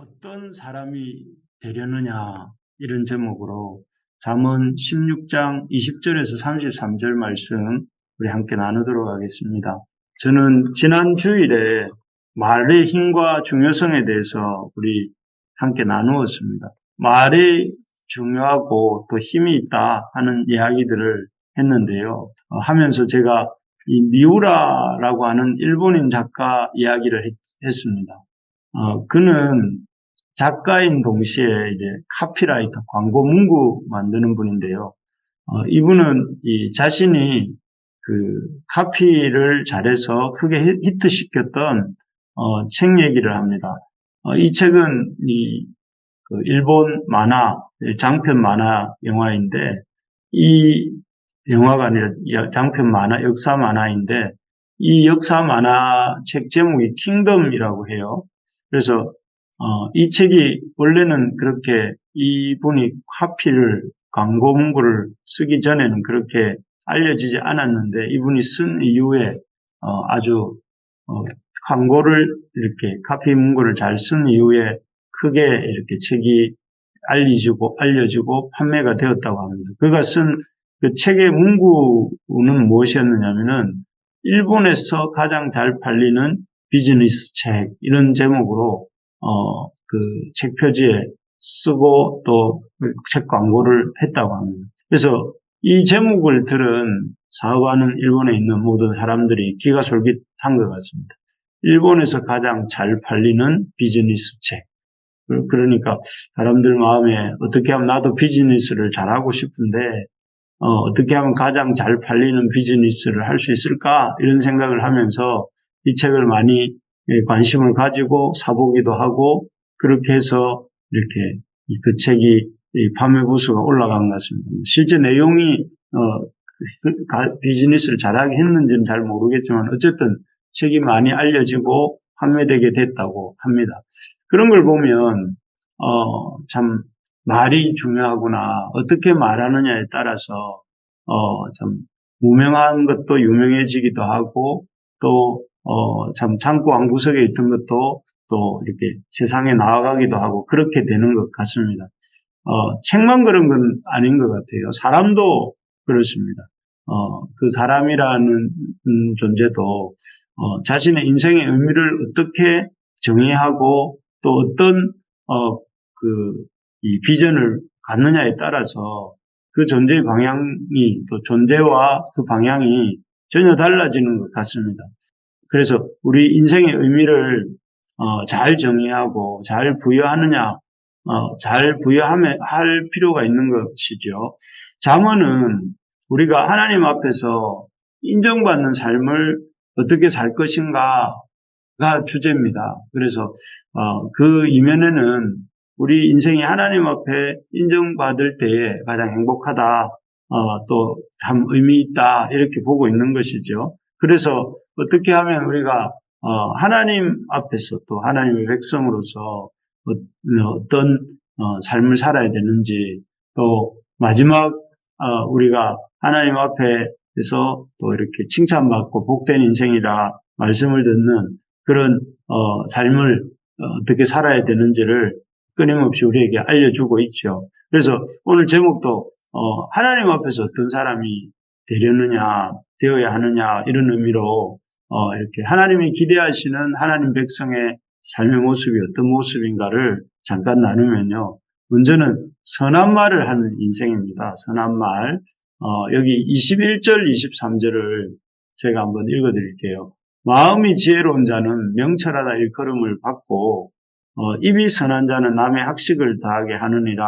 어떤 사람이 되려느냐 이런 제목으로 잠언 16장 20절에서 33절 말씀 우리 함께 나누도록 하겠습니다. 저는 지난 주일에 말의 힘과 중요성에 대해서 우리 함께 나누었습니다. 말이 중요하고 또 힘이 있다 하는 이야기들을 했는데요. 어, 하면서 제가 이 미우라라고 하는 일본인 작가 이야기를 했, 습니다 어, 그는 작가인 동시에 이제 카피라이터, 광고 문구 만드는 분인데요. 어, 이분은 이 자신이 그 카피를 잘해서 크게 히트시켰던 어, 책 얘기를 합니다. 어, 이 책은 이 그 일본 만화, 장편 만화 영화인데 이 영화가 아니라 장편 만화, 역사 만화인데 이 역사 만화 책 제목이 킹덤이라고 해요. 그래서 어, 이 책이 원래는 그렇게 이분이 카피를 광고 문구를 쓰기 전에는 그렇게 알려지지 않았는데 이분이 쓴 이후에 어, 아주 어, 광고를 이렇게 카피 문구를 잘 쓴 이후에 크게 이렇게 책이 알려지고 알려지고 판매가 되었다고 합니다. 그가 쓴 그 책의 문구는 무엇이었느냐면은 일본에서 가장 잘 팔리는 비즈니스 책 이런 제목으로 어, 그 책 표지에 쓰고 또 책 광고를 했다고 합니다. 그래서 이 제목을 들은 사업하는 일본에 있는 모든 사람들이 귀가 솔깃한 것 같습니다. 일본에서 가장 잘 팔리는 비즈니스 책. 그러니까 사람들 마음에 어떻게 하면 나도 비즈니스를 잘하고 싶은데 어, 떻게 하면 가장 잘 팔리는 비즈니스를 할 수 있을까 이런 생각을 하면서 이 책을 많이 예, 관심을 가지고 사보기도 하고 그렇게 해서 이렇게 그 책이 판매 부수가 올라간 것 같습니다. 실제 내용이 어, 그 비즈니스를 잘하게 했는지는 잘 모르겠지만 어쨌든 책이 많이 알려지고 판매되게 됐다고 합니다. 그런 걸 보면 어, 참 말이 중요하구나 어떻게 말하느냐에 따라서 어, 참 무명한 것도 유명해지기도 하고 또 어, 참 창고 안구석에 있던 것도 또 이렇게 세상에 나아가기도 하고 그렇게 되는 것 같습니다. 어, 책만 그런 건 아닌 것 같아요. 사람도 그렇습니다. 어, 그 사람이라는 음, 존재도 어, 자신의 인생의 의미를 어떻게 정의하고 또 어떤 어, 그, 이 비전을 갖느냐에 따라서 그 존재의 방향이 또 존재와 그 방향이 전혀 달라지는 것 같습니다. 그래서 우리 인생의 의미를 어, 잘 정의하고 잘 부여하느냐, 어, 잘 부여하면 할 필요가 있는 것이죠. 잠언은 우리가 하나님 앞에서 인정받는 삶을 어떻게 살 것인가가 주제입니다. 그래서 어, 그 이면에는 우리 인생이 하나님 앞에 인정받을 때에 가장 행복하다, 어, 또 참 의미 있다 이렇게 보고 있는 것이죠. 그래서 어떻게 하면 우리가 어, 하나님 앞에서 또 하나님의 백성으로서 어떤 어, 삶을 살아야 되는지 또 마지막 어, 우리가 하나님 앞에서 또 이렇게 칭찬받고 복된 인생이라 말씀을 듣는 그런 삶을 어떻게 살아야 되는지를 끊임없이 우리에게 알려주고 있죠. 그래서 오늘 제목도 하나님 앞에서 어떤 사람이 되려느냐 되어야 하느냐 이런 의미로 어, 이렇게 하나님이 기대하시는 하나님 백성의 삶의 모습이 어떤 모습인가를 잠깐 나누면요. 먼저는 선한 말을 하는 인생입니다. 선한 말. 어, 여기 21절, 23절을 제가 한번 읽어 드릴게요. 마음이 지혜로운 자는 명철하다 일컬음을 받고 어, 입이 선한 자는 남의 학식을 다하게 하느니라.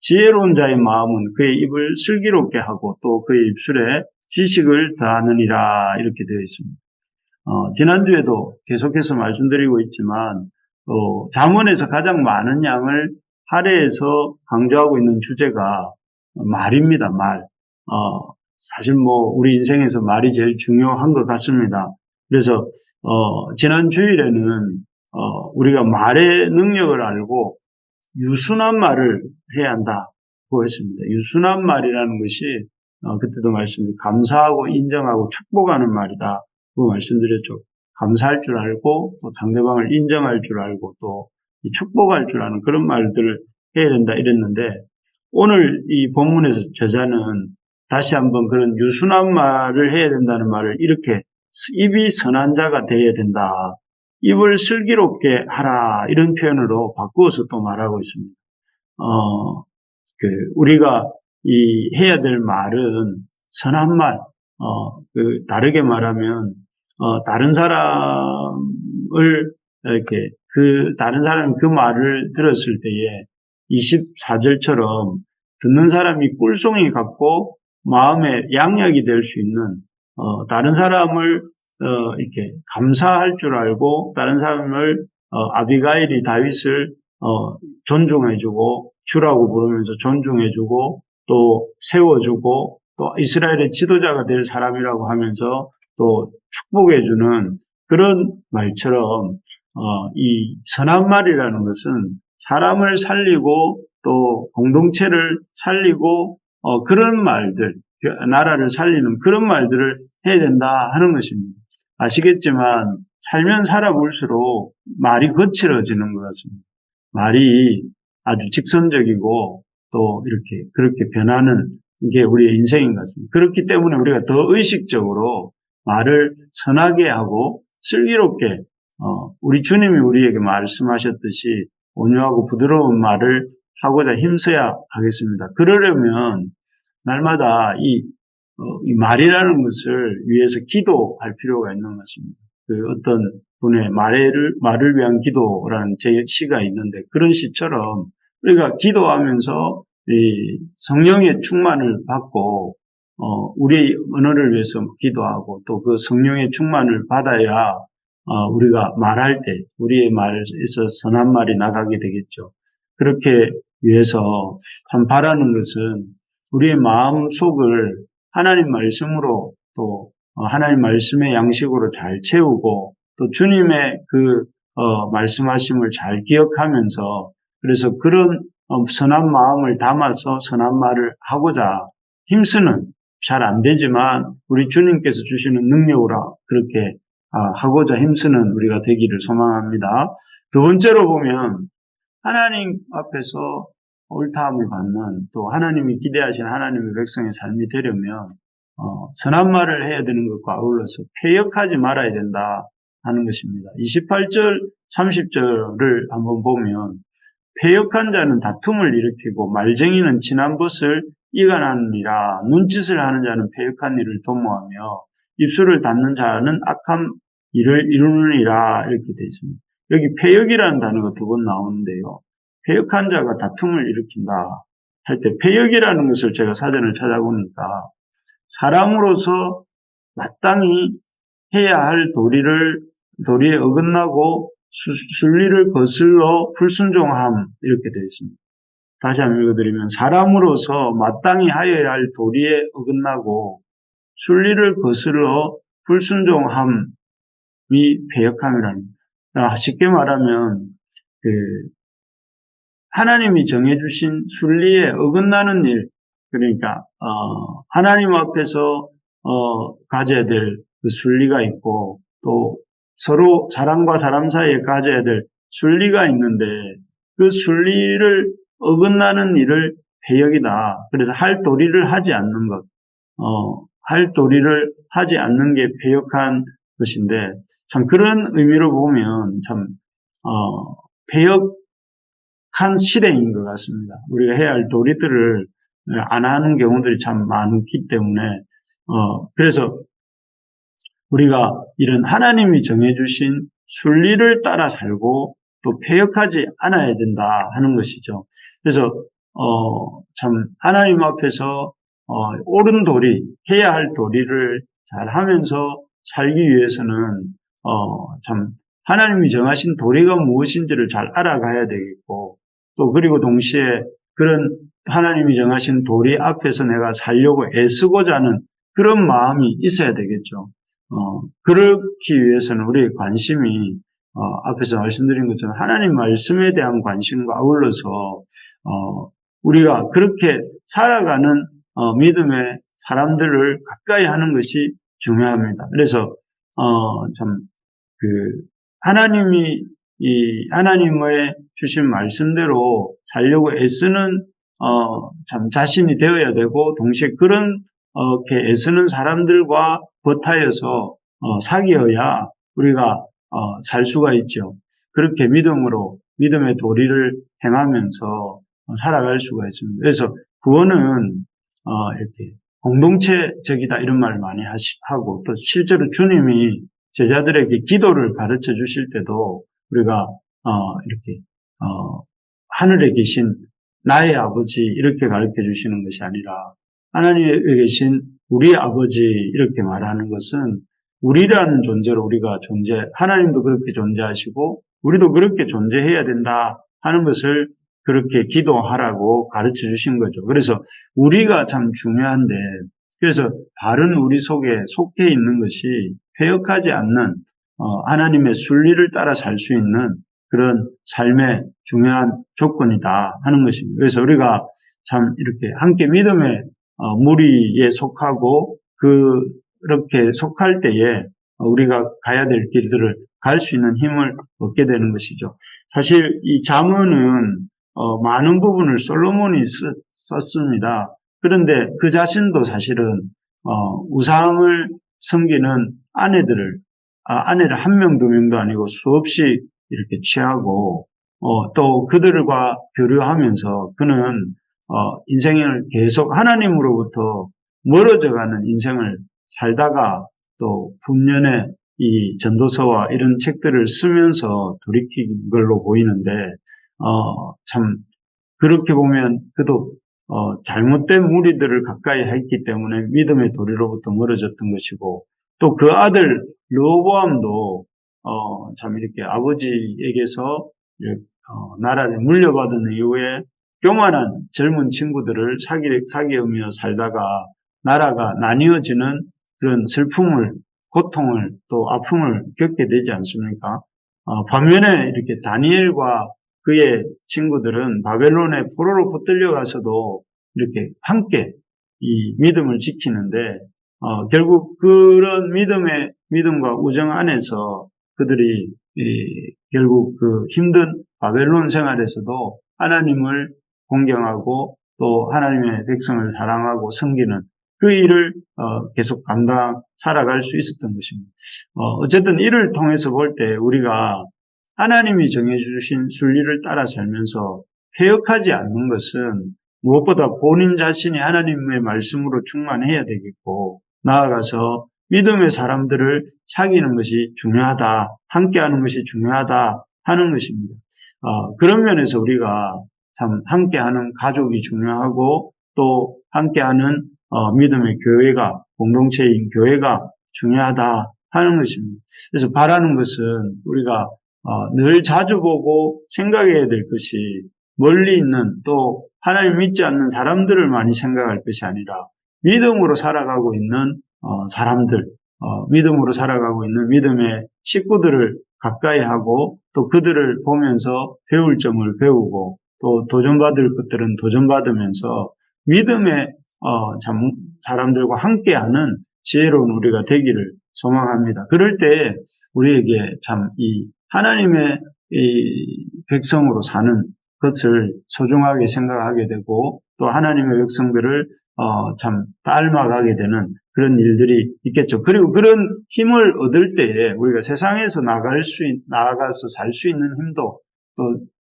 지혜로운 자의 마음은 그의 입을 슬기롭게 하고 또 그의 입술에 지식을 더하느니라 이렇게 되어 있습니다. 어, 지난주에도 계속해서 말씀드리고 있지만 어, 잠언에서 가장 많은 양을 할애해서 강조하고 있는 주제가 말입니다. 말. 어, 사실 뭐 우리 인생에서 말이 제일 중요한 것 같습니다. 그래서 어, 지난 주일에는 어, 우리가 말의 능력을 알고 유순한 말을 해야 한다고 했습니다. 유순한 말이라는 것이 어, 그때도 말씀드린 감사하고 인정하고 축복하는 말이다. 그 말씀드렸죠. 감사할 줄 알고 또 상대방을 인정할 줄 알고 또이 축복할 줄 아는 그런 말들을 해야 된다 이랬는데 오늘 이 본문에서 저자는 다시 한번 그런 유순한 말을 해야 된다는 말을 이렇게 입이 선한 자가 되어야 된다. 입을 슬기롭게 하라 이런 표현으로 바꾸어서 또 말하고 있습니다. 어, 그 우리가 이 해야 될 말은 선한 말, 어, 그 다르게 말하면 어, 다른 사람을 이렇게 그 다른 사람이 그 말을 들었을 때에 24절처럼 듣는 사람이 꿀송이 같고 마음에 양약이 될 수 있는 어, 다른 사람을 어, 이렇게 감사할 줄 알고 다른 사람을 어, 아비가일이 다윗을 어, 존중해주고 주라고 부르면서 존중해주고 또 세워주고 또 이스라엘의 지도자가 될 사람이라고 하면서 또 축복해주는 그런 말처럼 어, 이 선한 말이라는 것은 사람을 살리고 또 공동체를 살리고 어, 그런 말들, 그 나라를 살리는 그런 말들을 해야 된다 하는 것입니다. 아시겠지만 살면 살아볼수록 말이 거칠어지는 것 같습니다. 말이 아주 직선적이고 또 이렇게 그렇게 변하는 게 우리의 인생인 것 같습니다. 그렇기 때문에 우리가 더 의식적으로 말을 선하게 하고 슬기롭게 어, 우리 주님이 우리에게 말씀하셨듯이 온유하고 부드러운 말을 하고자 힘써야 하겠습니다. 그러려면 날마다 이, 어, 이 말이라는 것을 위해서 기도할 필요가 있는 것입니다. 그 어떤 분의 말을, 말을 위한 기도라는 제 시가 있는데 그런 시처럼 우리가 기도하면서 이 성령의 충만을 받고 어, 우리 언어를 위해서 기도하고 또 그 성령의 충만을 받아야 어, 우리가 말할 때 우리의 말에서 선한 말이 나가게 되겠죠. 그렇게 위해서 참 바라는 것은 우리의 마음 속을 하나님 말씀으로 또 어, 하나님 말씀의 양식으로 잘 채우고 또 주님의 그 어, 말씀하심을 잘 기억하면서 그래서 그런 어, 선한 마음을 담아서 선한 말을 하고자 힘쓰는 잘 안 되지만 우리 주님께서 주시는 능력으로 그렇게 아, 하고자 힘쓰는 우리가 되기를 소망합니다. 두 번째로 보면 하나님 앞에서 옳다함을 받는 또 하나님이 기대하신 하나님의 백성의 삶이 되려면 어, 선한 말을 해야 되는 것과 아울러서 폐역하지 말아야 된다 하는 것입니다. 28절, 30절을 한번 보면 폐역한 자는 다툼을 일으키고 말쟁이는 지난 것을 이간하느니라 눈짓을 하는 자는 폐역한 일을 도모하며 입술을 닫는 자는 악한 일을 이루느니라 이렇게 되어 있습니다. 여기 폐역이라는 단어가 두 번 나오는데요. 폐역한 자가 다툼을 일으킨다 할 때 폐역이라는 것을 제가 사전을 찾아보니까 사람으로서 마땅히 해야 할 도리를 도리에 어긋나고 순리를 거슬러 불순종함 이렇게 되어 있습니다. 다시 한번 읽어드리면 사람으로서 마땅히 하여야 할 도리에 어긋나고 순리를 거슬러 불순종함이 배역함이라는 아, 쉽게 말하면 그 하나님이 정해주신 순리에 어긋나는 일 그러니까 어, 하나님 앞에서 어, 가져야 될 그 순리가 있고 또 서로 사람과 사람 사이에 가져야 될 순리가 있는데 그 순리를 어긋나는 일을 배역이다. 그래서 할 도리를 하지 않는 것, 어, 할 도리를 하지 않는 게 배역한 것인데 참 그런 의미로 보면 참 어, 배역한 시대인 것 같습니다. 우리가 해야 할 도리들을 안 하는 경우들이 참 많기 때문에 어, 그래서 우리가 이런 하나님이 정해주신 순리를 따라 살고 또 폐역하지 않아야 된다 하는 것이죠. 그래서 어, 참 하나님 앞에서 어, 옳은 도리, 해야 할 도리를 잘 하면서 살기 위해서는 어, 참 하나님이 정하신 도리가 무엇인지를 잘 알아가야 되겠고 또 그리고 동시에 그런 하나님이 정하신 도리 앞에서 내가 살려고 애쓰고자 하는 그런 마음이 있어야 되겠죠. 어, 그렇기 위해서는 우리의 관심이 어, 앞에서 말씀드린 것처럼 하나님 말씀에 대한 관심과 아울러서 어, 우리가 그렇게 살아가는 어, 믿음의 사람들을 가까이 하는 것이 중요합니다. 그래서 어, 참 그 하나님이 이 하나님의 주신 말씀대로 살려고 애쓰는 어, 참 자신이 되어야 되고 동시에 그런 어, 이렇게 애쓰는 사람들과 버타여서 어, 사귀어야 우리가 어, 살 수가 있죠. 그렇게 믿음으로 믿음의 도리를 행하면서 어, 살아갈 수가 있습니다. 그래서 구원은 어, 이렇게 공동체적이다 이런 말 많이 하시, 하고 또 실제로 주님이 제자들에게 기도를 가르쳐 주실 때도 우리가 어, 이렇게 어, 하늘에 계신 나의 아버지 이렇게 가르쳐 주시는 것이 아니라 하나님에 계신 우리 아버지 이렇게 말하는 것은 우리라는 존재로 우리가 존재 하나님도 그렇게 존재하시고 우리도 그렇게 존재해야 된다 하는 것을 그렇게 기도하라고 가르쳐 주신 거죠. 그래서 우리가 참 중요한데 그래서 바른 우리 속에 속해 있는 것이 폐역하지 않는 어, 하나님의 순리를 따라 살 수 있는 그런 삶의 중요한 조건이다 하는 것입니다. 그래서 우리가 참 이렇게 함께 믿음의 어, 무리에 속하고 그렇게 속할 때에 우리가 가야 될 길들을 갈 수 있는 힘을 얻게 되는 것이죠. 사실 이 자문은 어, 많은 부분을 솔로몬이 쓰, 썼습니다. 그런데 그 자신도 사실은 어, 우상을 섬기는 아내들을 아, 아내를 한 명, 두 명도 아니고 수없이 이렇게 취하고 어, 또 그들과 교류하면서 그는 어, 인생을 계속 하나님으로부터 멀어져가는 인생을 살다가 또 분년에 이 전도서와 이런 책들을 쓰면서 돌이킨 걸로 보이는데 어, 참 그렇게 보면 그도 어, 잘못된 무리들을 가까이 했기 때문에 믿음의 도리로부터 멀어졌던 것이고 또 그 아들 르호보암도 어, 참 이렇게 아버지에게서 어, 나라를 물려받은 이후에 교만한 젊은 친구들을 사기, 사귀으며 살다가 나라가 나뉘어지는 그런 슬픔을, 고통을 또 아픔을 겪게 되지 않습니까? 어, 반면에 이렇게 다니엘과 그의 친구들은 바벨론의 포로로 붙들려 가서도 이렇게 함께 이 믿음을 지키는데 어, 결국 그런 믿음의 믿음과 우정 안에서 그들이 이, 결국 그 힘든 바벨론 생활에서도 하나님을 공경하고 또 하나님의 백성을 사랑하고 섬기는 그 일을 어, 계속 감당 살아갈 수 있었던 것입니다. 어, 쨌든 이를 통해서 볼 때 우리가 하나님이 정해주신 순리를 따라 살면서 폐역하지 않는 것은 무엇보다 본인 자신이 하나님의 말씀으로 충만해야 되겠고 나아가서 믿음의 사람들을 사귀는 것이 중요하다, 함께하는 것이 중요하다 하는 것입니다. 어, 그런 면에서 우리가 참 함께하는 가족이 중요하고 또 함께하는 어, 믿음의 교회가 공동체인 교회가 중요하다 하는 것입니다. 그래서 바라는 것은 우리가 어, 늘 자주 보고 생각해야 될 것이 멀리 있는 또 하나님 믿지 않는 사람들을 많이 생각할 것이 아니라 믿음으로 살아가고 있는 어, 사람들, 어, 믿음으로 살아가고 있는 믿음의 식구들을 가까이 하고 또 그들을 보면서 배울 점을 배우고 또 도전받을 것들은 도전받으면서 믿음의 어, 참 사람들과 함께하는 지혜로운 우리가 되기를 소망합니다. 그럴 때 우리에게 참 이 하나님의 이 백성으로 사는 것을 소중하게 생각하게 되고 또 하나님의 백성들을 어, 참 닮아가게 되는 그런 일들이 있겠죠. 그리고 그런 힘을 얻을 때에 우리가 세상에서 나갈 수, 있, 나가서 살 수 있는 힘도 또,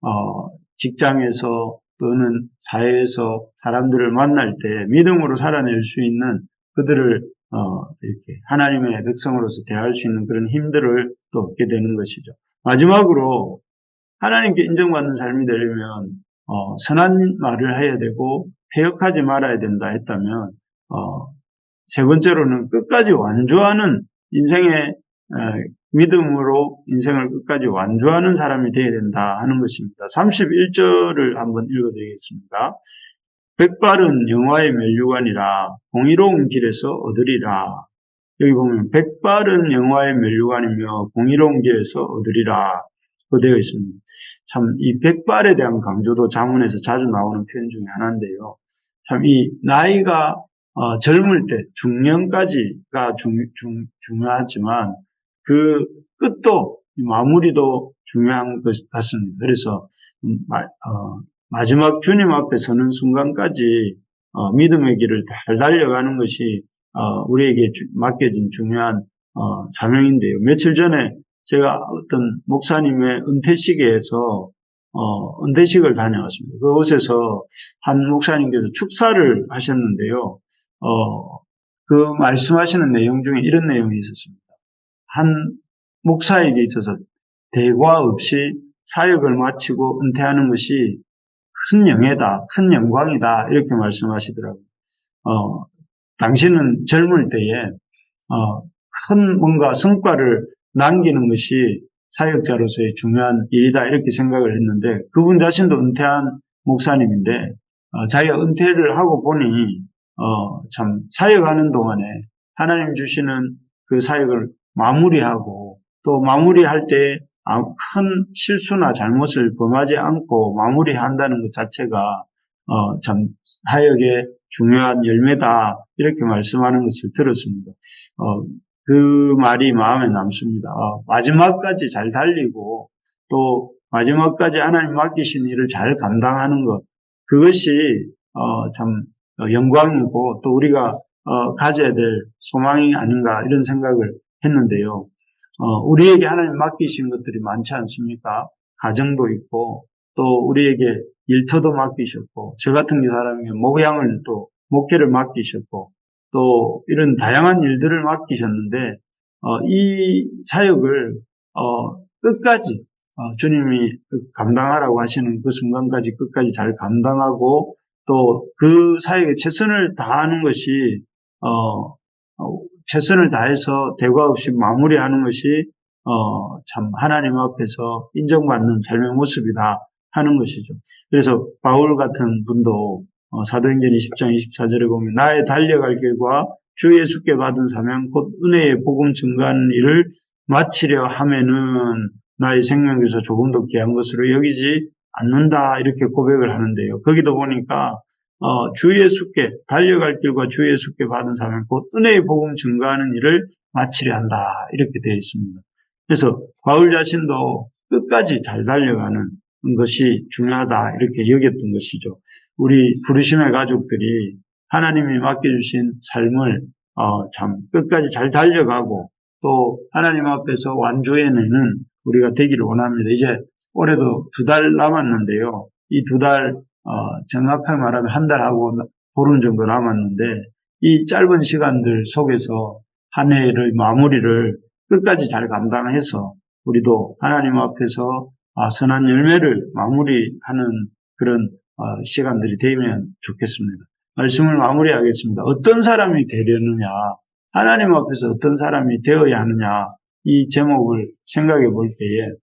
어, 직장에서 또는 사회에서 사람들을 만날 때 믿음으로 살아낼 수 있는 그들을 어, 이렇게 하나님의 백성으로서 대할 수 있는 그런 힘들을 또 얻게 되는 것이죠. 마지막으로 하나님께 인정받는 삶이 되려면 어, 선한 말을 해야 되고 폐역하지 말아야 된다 했다면 어, 세 번째로는 끝까지 완주하는 인생의 믿음으로 인생을 끝까지 완주하는 사람이 되어야 된다 하는 것입니다. 31절을 한번 읽어드리겠습니다. 백발은 영화의 멸류관이라 공의로운 길에서 얻으리라. 여기 보면 백발은 영화의 멸류관이며 공의로운 길에서 얻으리라. 그 되어 있습니다. 참 이 백발에 대한 강조도 자문에서 자주 나오는 표현 중에 하나인데요. 참 이 나이가 어, 젊을 때 중년까지가 중, 중, 중요하지만 그 끝도 이 마무리도 중요한 것 같습니다. 그래서 음, 마, 어, 마지막 주님 앞에 서는 순간까지 어, 믿음의 길을 잘 달려가는 것이 어, 우리에게 주- 맡겨진 중요한 어, 사명인데요. 며칠 전에 제가 어떤 목사님의 은퇴식에서 어, 은퇴식을 다녀왔습니다. 그곳에서 한 목사님께서 축사를 하셨는데요. 어, 그 말씀하시는 내용 중에 이런 내용이 있었습니다. 한 목사에게 있어서 대과 없이 사역을 마치고 은퇴하는 것이 큰 영예다, 큰 영광이다, 이렇게 말씀하시더라고요. 어, 당신은 젊을 때에, 어, 큰 뭔가 성과를 남기는 것이 사역자로서의 중요한 일이다, 이렇게 생각을 했는데, 그분 자신도 은퇴한 목사님인데, 어, 자기가 은퇴를 하고 보니, 어, 참, 사역하는 동안에 하나님 주시는 그 사역을 마무리하고, 또 마무리할 때 아, 큰 실수나 잘못을 범하지 않고 마무리한다는 것 자체가 어, 참 사역의 중요한 열매다 이렇게 말씀하는 것을 들었습니다. 어, 그 말이 마음에 남습니다. 어, 마지막까지 잘 달리고 또 마지막까지 하나님 맡기신 일을 잘 감당하는 것 그것이 어, 참 어, 영광이고 또 우리가 어, 가져야 될 소망이 아닌가 이런 생각을 했는데요. 어, 우리에게 하나님 맡기신 것들이 많지 않습니까? 가정도 있고, 또 우리에게 일터도 맡기셨고, 저 같은 사람에게 목양을 또, 목회를 맡기셨고, 또 이런 다양한 일들을 맡기셨는데, 어, 이 사역을, 어, 끝까지, 어, 주님이 그 감당하라고 하시는 그 순간까지 끝까지 잘 감당하고, 또 그 사역에 최선을 다하는 것이, 어, 어, 최선을 다해서 대과 없이 마무리하는 것이 어, 참 하나님 앞에서 인정받는 삶의 모습이다 하는 것이죠. 그래서 바울 같은 분도 어, 사도행전 20장 24절에 보면 나의 달려갈 길과 주 예수께 받은 사명 곧 은혜의 복음 증가하는 일을 마치려 하면은 나의 생명에서 조금 더 귀한 것으로 여기지 않는다 이렇게 고백을 하는데요. 거기도 보니까 어, 주 예수께 달려갈 길과 주 예수께 받은 사명 곧 은혜의 복음 증가하는 일을 마치려 한다 이렇게 되어 있습니다. 그래서 바울 자신도 끝까지 잘 달려가는 것이 중요하다 이렇게 여겼던 것이죠. 우리 부르심의 가족들이 하나님이 맡겨주신 삶을 어, 참 끝까지 잘 달려가고 또 하나님 앞에서 완주해내는 우리가 되기를 원합니다. 이제 올해도 두 달 남았는데요. 이 두 달 어, 정확하게 말하면 한 달하고 보름 정도 남았는데 이 짧은 시간들 속에서 한 해를 마무리를 끝까지 잘 감당해서 우리도 하나님 앞에서 아, 선한 열매를 마무리하는 그런 어, 시간들이 되면 좋겠습니다. 말씀을 마무리하겠습니다. 어떤 사람이 되려느냐, 하나님 앞에서 어떤 사람이 되어야 하느냐, 이 제목을 생각해 볼 때에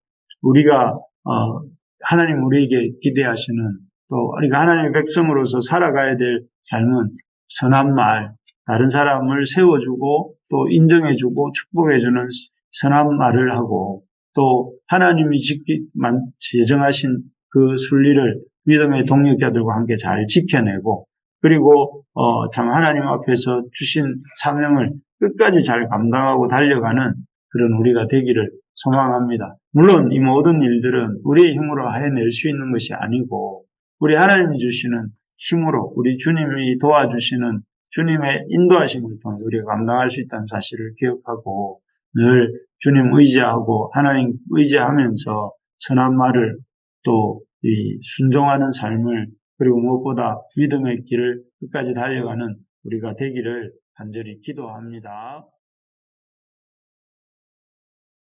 우리가 어, 하나님 우리에게 기대하시는 또 우리가 하나님의 백성으로서 살아가야 될 삶은 선한 말, 다른 사람을 세워주고 또 인정해주고 축복해주는 선한 말을 하고 또 하나님이 지키, 만, 예정하신 그 순리를 믿음의 동력자들과 함께 잘 지켜내고 그리고 어, 참 하나님 앞에서 주신 사명을 끝까지 잘 감당하고 달려가는 그런 우리가 되기를 소망합니다. 물론 이 모든 일들은 우리의 힘으로 해낼 수 있는 것이 아니고 우리 하나님이 주시는 힘으로 우리 주님이 도와주시는 주님의 인도하심을 통해 우리가 감당할 수 있다는 사실을 기억하고 늘 주님 의지하고 하나님 의지하면서 선한 말을 또 이 순종하는 삶을 그리고 무엇보다 믿음의 길을 끝까지 달려가는 우리가 되기를 간절히 기도합니다.